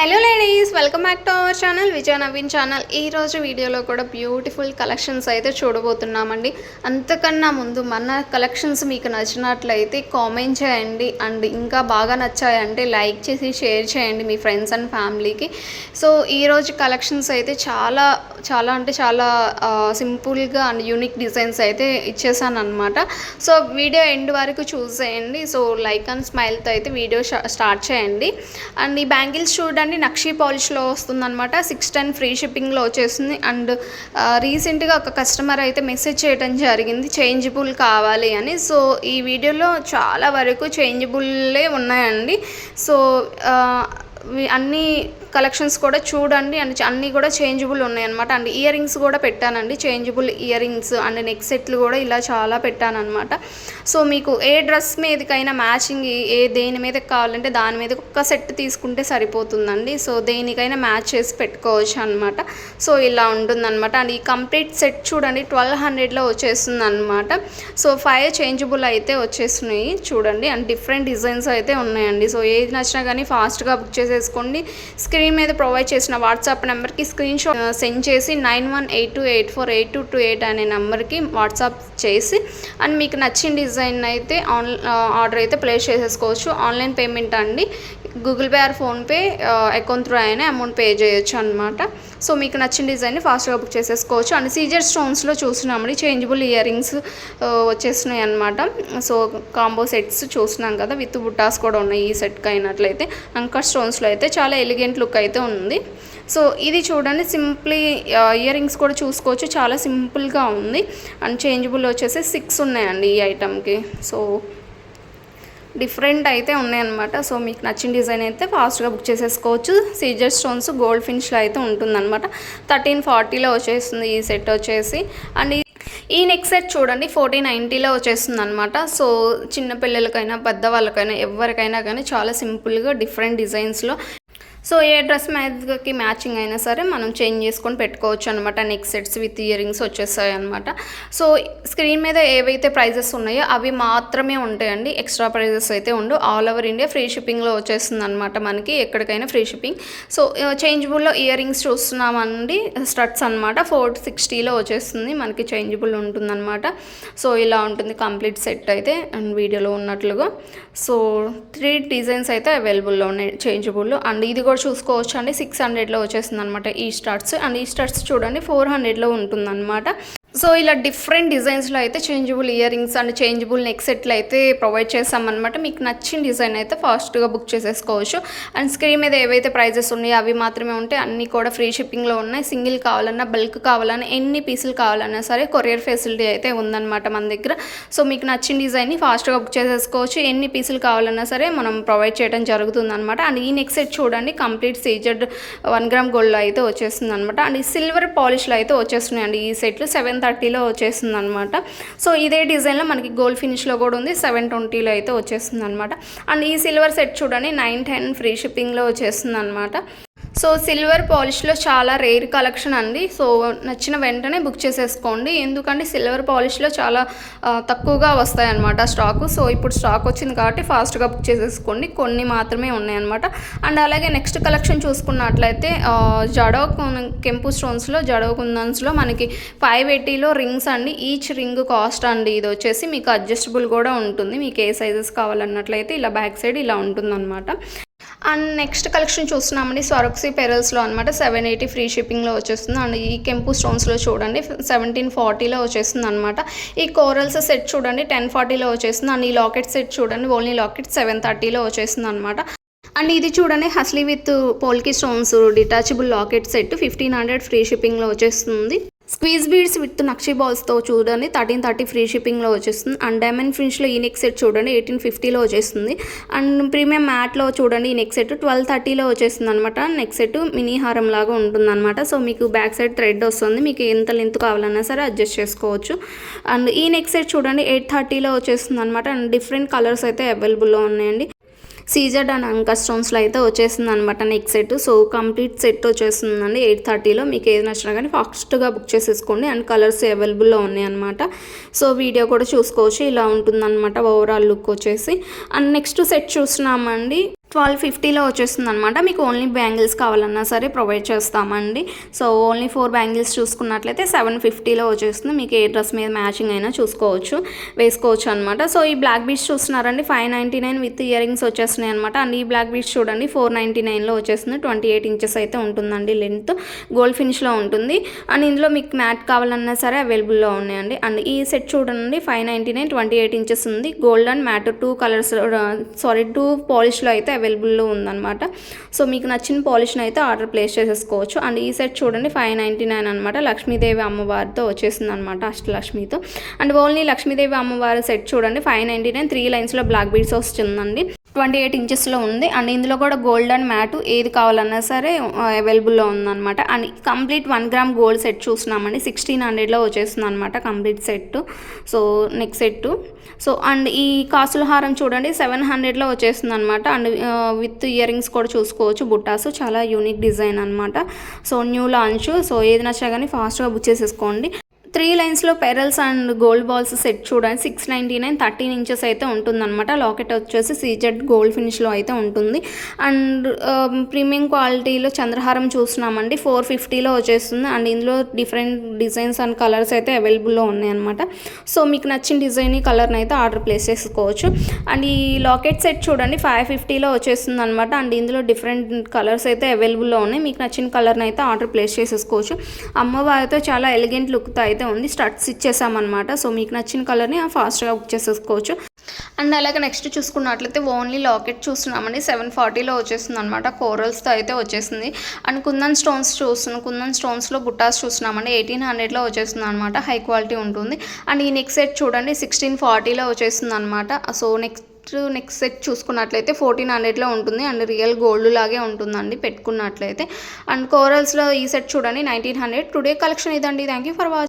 Hello, friends welcome back to our channel Vijaya Naveen channel ఈ రోజు వీడియోలో కూడా బ్యూటిఫుల్ కలెక్షన్స్ అయితే చూడబోతున్నామండి. అంతకన్నా ముందు మన కలెక్షన్స్ మీకు నచ్చినట్లయితే కామెంట్ చేయండి అండ్ ఇంకా బాగా నచ్చాయంటే లైక్ చేసి షేర్ చేయండి మీ ఫ్రెండ్స్ అండ్ ఫ్యామిలీకి సో ఈ రోజు కలెక్షన్స్ అయితే చాలా చాలా అంటే చాలా సింపుల్గా అండ్ యూనిక్ డిజైన్స్ అయితే ఇచ్చేసాను అనమాట సో వీడియో ఎండ్ వరకు చూసేయండి. సో లైక్ అండ్ స్మైల్తో అయితే వీడియో స్టార్ట్ చేయండి. అండ్ ఈ బ్యాంగిల్స్ చూడండి నక్షీ పాలిష్లో వస్తుందన్నమాట. సిక్స్ టెన్ ఫ్రీ షిప్పింగ్లో వచ్చేస్తుంది. అండ్ రీసెంట్గా ఒక కస్టమర్ అయితే మెసేజ్ చేయడం జరిగింది. చేంజబుల్ కావాలి అని. సో ఈ వీడియోలో చాలా వరకు చేంజబుల్లే ఉన్నాయండి. సో అన్ని కలెక్షన్స్ కూడా చూడండి అండ్ అన్నీ కూడా చేంజబుల్ ఉన్నాయన్నమాట. అండ్ ఇయర్ రింగ్స్ కూడా పెట్టానండి. Changeable ear rings and neck సెట్లు కూడా ఇలా చాలా పెట్టానన్నమాట. సో మీకు ఏ డ్రెస్ మీదకైనా మ్యాచింగ్ ఏ దేని మీద కావాలంటే దాని మీద ఒక్క సెట్ తీసుకుంటే సరిపోతుందండి. సో దేనికైనా మ్యాచ్ చేసి పెట్టుకోవచ్చు అనమాట సో ఇలా ఉంటుందన్నమాట. అండ్ ఈ కంప్లీట్ సెట్ చూడండి ట్వెల్వ్ హండ్రెడ్లో వచ్చేస్తుంది అనమాట సో ఫైవ్ చేంజబుల్ అయితే వచ్చేస్తున్నాయి చూడండి. అండ్ డిఫరెంట్ డిజైన్స్ అయితే ఉన్నాయండి. సో ఏది నచ్చినా కానీ ఫాస్ట్గా బుక్ చేసి చేసేసుకోండి స్క్రీన్ మీద ప్రొవైడ్ చేసిన వాట్సాప్ నెంబర్కి స్క్రీన్ షాట్ సెండ్ చేసి nine one eight two eight four eight two two eight అనే నెంబర్కి వాట్సాప్ చేసి అండ్ మీకు నచ్చిన డిజైన్ అయితే ఆన్ ఆర్డర్ అయితే ప్లేస్ చేసేసుకోవచ్చు. ఆన్లైన్ పేమెంట్ అండి. Google Pay or PhonePe account through అయినా అమౌంట్ పే చేయొచ్చు అనమాట సో మీకు నచ్చిన డిజైన్ని ఫాస్ట్గా బుక్ చేసేసుకోవచ్చు. అండ్ సీజర్ స్టోన్స్లో చూసినామండి చేంజబుల్ ఇయర్ రింగ్స్ వచ్చేసినాయి అనమాట సో కాంబో సెట్స్ చూసినాం కదా విత్ బుట్టాస్ కూడా ఉన్నాయి ఈ సెట్కి అయినట్లయితే అంకర్ స్టోన్స్లో అయితే చాలా ఎలిగెంట్ లుక్ అయితే ఉంది. సో ఇది చూడండి సింప్లీ ఇయర్ రింగ్స్ కూడా చూసుకోవచ్చు. చాలా సింపుల్గా ఉంది. అండ్ చేంజబుల్ వచ్చేసి సిక్స్ ఉన్నాయండి ఈ ఐటమ్కి సో డిఫరెంట్ అయితే ఉన్నాయన్నమాట. సో మీకు నచ్చిన డిజైన్ అయితే ఫాస్ట్గా బుక్ చేసేసుకోవచ్చు. సీజర్ స్టోన్స్ గోల్డ్ ఫినిష్లో అయితే ఉంటుందన్నమాట. థర్టీన్ ఫార్టీలో వచ్చేస్తుంది ఈ సెట్ వచ్చేసి. అండ్ ఈ- నెక్స్ట్ నెక్ సెట్ చూడండి ఫోర్టీన్ నైంటీలో వచ్చేస్తుంది అనమాట సో చిన్న పిల్లలకైనా పెద్దవాళ్ళకైనా ఎవరికైనా కానీ చాలా సింపుల్గా డిఫరెంట్ డిజైన్స్లో సో ఏ డ్రెస్ మీదకి మ్యాచింగ్ అయినా సరే మనం చేంజ్ చేసుకొని పెట్టుకోవచ్చు అనమాట neck sets with ear rings వచ్చేస్తాయి అనమాట సో స్క్రీన్ మీద ఏవైతే ప్రైజెస్ ఉన్నాయో అవి మాత్రమే ఉంటాయండి. ఎక్స్ట్రా ప్రైజెస్ అయితే ఉండు. ఆల్ ఓవర్ ఇండియా ఫ్రీ షిప్పింగ్లో వచ్చేస్తుంది అనమాట మనకి. ఎక్కడికైనా ఫ్రీ షిప్పింగ్ సో చేంజబుల్లో ఇయర్ రింగ్స్ చూస్తున్నామండి. స్టడ్స్ అనమాట ఫోర్ సిక్స్టీలో వచ్చేస్తుంది. మనకి చేంజబుల్ ఉంటుందన్నమాట. సో ఇలా ఉంటుంది. కంప్లీట్ సెట్ అయితే అండ్ వీడియోలో ఉన్నట్లుగా. సో త్రీ డిజైన్స్ అయితే అవైలబుల్లో ఉన్నాయి. చేంజబుల్ అండ్ ఇది కూడా చూసుకోవచ్చు అండి. సిక్స్ హండ్రెడ్లో వచ్చేస్తుంది అనమాట ఈ స్టార్ట్స్ అండ్ ఈ స్టార్ట్స్ చూడండి ఫోర్ హండ్రెడ్లో ఉంటుందన్నమాట సో ఇలా డిఫరెంట్ డిజైన్స్లో అయితే changeable earrings and changeable neck సెట్లు అయితే ప్రొవైడ్ చేస్తామన్నమాట మీకు నచ్చిన డిజైన్ అయితే ఫాస్ట్గా బుక్ చేసేసుకోవచ్చు. అండ్ స్క్రీన్ మీద ఏవైతే ప్రైజెస్ ఉన్నాయో అవి మాత్రమే ఉంటాయి. అన్నీ కూడా ఫ్రీ షిప్పింగ్లో ఉన్నాయి. సింగిల్ కావాలన్నా బల్క్ కావాలన్నా ఎన్ని పీసులు కావాలన్నా సరే కొరియర్ ఫెసిలిటీ అయితే ఉందన్నమాట మన దగ్గర. సో మీకు నచ్చిన డిజైన్ని ఫాస్ట్గా బుక్ చేసేసుకోవచ్చు. ఎన్ని పీసులు కావాలన్నా సరే మనం ప్రొవైడ్ చేయడం జరుగుతుంది అనమాట అండ్ ఈ నెక్ సెట్ చూడండి కంప్లీట్ సీజెడ్ వన్ గ్రామ్ గోల్డ్లో అయితే వచ్చేస్తుంది అనమాట అండ్ ఈ సిల్వర్ పాలిష్లో అయితే వచ్చేస్తున్నాయండి ఈ సెట్లు. సెవెన్ థర్టీలో వచ్చేసింది అనమాట సో ఇదే డిజైన్లో మనకి గోల్డ్ ఫినిష్లో కూడా ఉంది సెవెన్ ట్వంటీలో అయితే వచ్చేస్తుంది అనమాట అండ్ ఈ సిల్వర్ సెట్ చూడండి నైన్ టెన్ ఫ్రీ షిప్పింగ్లో వచ్చేస్తుంది అనమాట సో సిల్వర్ పాలిష్లో చాలా రేర్ కలెక్షన్ అండి. సో నచ్చిన వెంటనే బుక్ చేసేసుకోండి. ఎందుకంటే సిల్వర్ పాలిష్లో చాలా తక్కువగా వస్తాయన్నమాట స్టాకు. సో ఇప్పుడు స్టాక్ వచ్చింది కాబట్టి ఫాస్ట్గా బుక్ చేసేసుకోండి. కొన్ని మాత్రమే ఉన్నాయన్నమాట. అండ్ అలాగే నెక్స్ట్ కలెక్షన్ చూసుకున్నట్లయితే జడో కెంపు స్టోన్స్లో జడో కుందన్స్లో మనకి ఫైవ్ ఎయిటీలో రింగ్స్ అండి. ఈచ్ రింగ్ కాస్ట్ అండి ఇది వచ్చేసి. మీకు అడ్జస్టబుల్ కూడా ఉంటుంది. మీకు ఏ సైజెస్ కావాలన్నట్లయితే ఇలా బ్యాక్ సైడ్ ఇలా ఉంటుందన్నమాట. అండ్ నెక్స్ట్ కలెక్షన్ చూస్తున్నామండి స్వరక్సీ పెరల్స్లో అనమాట సెవెన్ ఎయిటీ ఫ్రీ షిప్పింగ్లో వచ్చేస్తుంది. అండ్ ఈ కెంపు స్టోన్స్లో చూడండి సెవెంటీన్ ఫార్టీలో వచ్చేస్తుంది అనమాట ఈ కోరల్స్ సెట్ చూడండి టెన్ ఫార్టీలో వచ్చేస్తుంది. అండ్ ఈ లాకెట్ సెట్ చూడండి ఓన్లీ లాకెట్ సెవెన్ థర్టీలో వచ్చేస్తుంది అనమాట అండ్ ఇది చూడండి హస్లీ with polki stones detachable locket set fifteen hundred free షిప్పింగ్లో వచ్చేస్తుంది. స్క్వీజ్ బీడ్స్ విత్ నక్షి బాల్స్తో చూడండి. థర్టీన్ థర్టీ ఫ్రీ షిప్పింగ్లో వచ్చేస్తుంది. అండ్ డైమండ్ ఫినిష్లో ఈ నెక్ సెట్ చూడండి. ఎయిటీన్ ఫిఫ్టీలో వచ్చేస్తుంది. అండ్ ప్రీమియం మ్యాట్లో చూడండి. ఈ నెక్ సెట్ ట్వెల్వ్ థర్టీలో వచ్చేస్తుంది అనమాట నెక్ సెట్ మినీ హారం లాగా ఉంటుంది అనమాట సో మీకు బ్యాక్ సైడ్ థ్రెడ్ వస్తుంది. మీకు ఎంత లెంత్ కావాలన్నా సరే అడ్జస్ట్ చేసుకోవచ్చు. అండ్ ఈ నెక్ సెట్ చూడండి. ఎయిట్ థర్టీలో వచ్చేస్తుంది అనమాట అండ్ డిఫరెంట్ కలర్స్ అయితే అవైలబుల్లో ఉన్నాయండి. సీజెడ్ అండ్ అంకా స్టోన్స్లో అయితే వచ్చేసింది అనమాట neck set. So complete set వచ్చేస్తుందండి ఎయిట్ థర్టీలో. మీకు ఏది నచ్చినా కానీ ఫాస్ట్గా బుక్ చేసేసుకోండి. అండ్ కలర్స్ అవైలబుల్లో ఉన్నాయి అనమాట సో వీడియో కూడా చూసుకోవచ్చు. ఇలా ఉంటుందన్నమాట ఓవరాల్ లుక్ వచ్చేసి. అండ్ నెక్స్ట్ సెట్ చూస్తున్నామండి. ట్వెల్వ్ ఫిఫ్టీలో వచ్చేస్తుంది అనమాట మీకు ఓన్లీ బ్యాంగిల్స్ కావాలన్నా సరే ప్రొవైడ్ చేస్తామండి. సో ఓన్లీ ఫోర్ బ్యాంగిల్స్ చూసుకున్నట్లయితే సెవెన్ ఫిఫ్టీలో వచ్చేస్తుంది. మీకు ఏ డ్రెస్ మీద మ్యాచింగ్ అయినా చూసుకోవచ్చు వేసుకోవచ్చు అనమాట సో ఈ బ్లాక్ బీచ్ చూస్తున్నారండి. Five ninety nine with earrings వచ్చేస్తున్నాయి అనమాట అండ్ ఈ బ్లాక్ బీచ్ చూడండి ఫోర్ నైంటీ నైన్లో వచ్చేస్తుంది. ట్వంటీ ఎయిట్ ఇంచెస్ అయితే ఉంటుందండి లెంత్ గోల్డ్ ఫినిష్లో ఉంటుంది. అండ్ ఇందులో మీకు మ్యాట్ కావాలన్నా సరే అవైలబుల్లో ఉన్నాయండి. అండ్ ఈ సెట్ చూడండి five ninety nine twenty eight inches ఉంది. Gold and matte two colours sorry two పాలిష్లో అయితే అవైలబుల్లో ఉందన్నమాట. సో మీకు నచ్చిన పాలిష్ని అయితే ఆర్డర్ ప్లేస్ చేసేసుకోవచ్చు. అండ్ ఈ సెట్ చూడండి ఫైవ్ నైంటీ నైన్ అనమాట లక్ష్మీదేవి అమ్మవారితో వచ్చేసింది అనమాట అష్టలక్ష్మితో. అండ్ ఓన్లీ లక్ష్మీదేవి అమ్మవారి సెట్ చూడండి ఫైవ్ నైంటీ నైన్ త్రీ లైన్స్లో బ్లాక్ బీడ్స్ వస్తుందండి. ట్వంటీ ఎయిట్ ఇంచెస్లో ఉంది. అండ్ ఇందులో కూడా గోల్డ్ అండ్ మ్యాట్ ఏది కావాలన్నా సరే అవైలబుల్లో ఉందన్నమాట. And complete one gram gold set చూస్తున్నామండి. సిక్స్టీన్ హండ్రెడ్లో వచ్చేస్తుంది అనమాట complete set. So neck set. So and ఈ కాసుల హారం చూడండి. సెవెన్ హండ్రెడ్లో వచ్చేస్తుంది అనమాట అండ్ విత్ ఇయర్ రింగ్స్ కూడా చూసుకోవచ్చు బుట్టాస్. చాలా యూనిక్ డిజైన్ అనమాట సో న్యూ లాంచ్. సో ఏది నచ్చినా కానీ ఫాస్ట్గా బుక్ చేసేసుకోండి. త్రీ లైన్స్లో pearls and gold balls set చూడండి. Six ninety nine thirteen inches అయితే ఉంటుందన్నమాట. లాకెట్ వచ్చేసి సీజెడ్ గోల్డ్ ఫినిష్లో అయితే ఉంటుంది. అండ్ ప్రీమియం క్వాలిటీలో చంద్రహారం చూస్తున్నామండి. ఫోర్ ఫిఫ్టీలో వచ్చేస్తుంది. అండ్ ఇందులో డిఫరెంట్ డిజైన్స్ అండ్ కలర్స్ అయితే అవైలబుల్లో ఉన్నాయన్నమాట. సో మీకు నచ్చిన డిజైన్ కలర్ని అయితే ఆర్డర్ ప్లేస్ చేసుకోవచ్చు. అండ్ ఈ లాకెట్ సెట్ చూడండి. ఫైవ్ ఫిఫ్టీలో వచ్చేస్తుంది అనమాట అండ్ ఇందులో డిఫరెంట్ కలర్స్ అయితే అవైలబుల్లో ఉన్నాయి. మీకు నచ్చిన కలర్ని అయితే ఆర్డర్ ప్లేస్ చేసేసుకోవచ్చు అమ్మవారితో చాలా ఎలిగెంట్ లుక్తో అయితే ఉంది. స్టడ్స్ ఇచ్చేసామన్నమాట. సో మీకు నచ్చిన కలర్ని ఫాస్ట్గా బుక్ చేసేసుకోవచ్చు. అండ్ అలాగే నెక్స్ట్ చూసుకున్నట్లయితే ఓన్లీ లాకెట్ చూస్తున్నామండి. సెవెన్ ఫార్టీలో వచ్చేస్తుంది అనమాట కోరల్స్తో అయితే వచ్చేసింది. అండ్ కుందన్ స్టోన్స్ చూస్తున్నాం కుందన్ స్టోన్స్లో బుట్టాస్ చూస్తున్నామండి. ఎయిటీన్ హండ్రెడ్లో వచ్చేస్తుంది అనమాట హై క్వాలిటీ ఉంటుంది. అండ్ ఈ నెక్ సెట్ చూడండి. సిక్స్టీన్ ఫార్టీలో వచ్చేస్తుంది అనమాట సో నెక్స్ట్ నెక్స్ట్ సెట్ చూసుకున్నట్లయితే ఫోర్టీన్ హండ్రెడ్లో ఉంటుంది. అండ్ రియల్ గోల్డ్ లాగే ఉంటుందండి పెట్టుకున్నట్లయితే. అండ్ కోరల్స్లో ఈ సెట్ చూడండి. నైన్టీన్ హండ్రెడ్ టుడే కలెక్షన్ ఇదండి. Thank you for watching